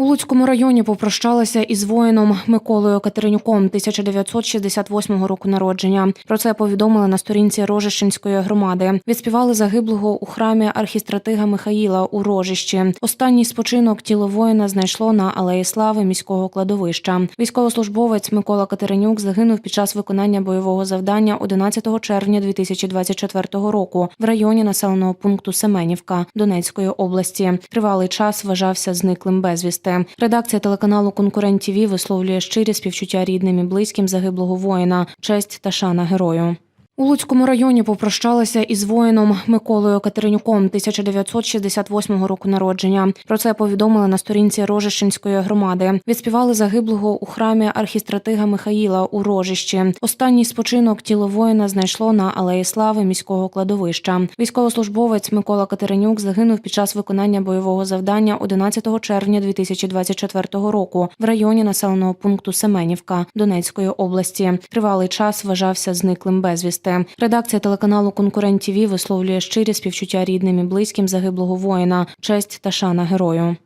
У Луцькому районі попрощалися із воїном Миколою Катеринюком 1968 року народження. Про це повідомили на сторінці Рожищенської громади. Відспівали загиблого у храмі архістратига Михаїла у Рожищі. Останній спочинок тіло воїна знайшло на алеї слави міського кладовища. Військовослужбовець Микола Катеринюк загинув під час виконання бойового завдання 11 червня 2024 року в районі населеного пункту Семенівка Донецької області. Тривалий час вважався зниклим безвісти. Редакція телеканалу Конкурент ТІВІ висловлює щирі співчуття рідним і близьким загиблого воїна, честь та шана герою. У Луцькому районі попрощалися із воїном Миколою Катеринюком 1968 року народження. Про це повідомили на сторінці Рожищенської громади. Відспівали загиблого у храмі архістратига Михаїла у Рожищі. Останній спочинок тіло воїна знайшло на алеї слави міського кладовища. Військовослужбовець Микола Катеринюк загинув під час виконання бойового завдання 11 червня 2024 року в районі населеного пункту Семенівка Донецької області. Тривалий час вважався зниклим безвісти. Редакція телеканалу Конкурент ТІВІ висловлює щирі співчуття рідним і близьким загиблого воїна, честь та шана герою.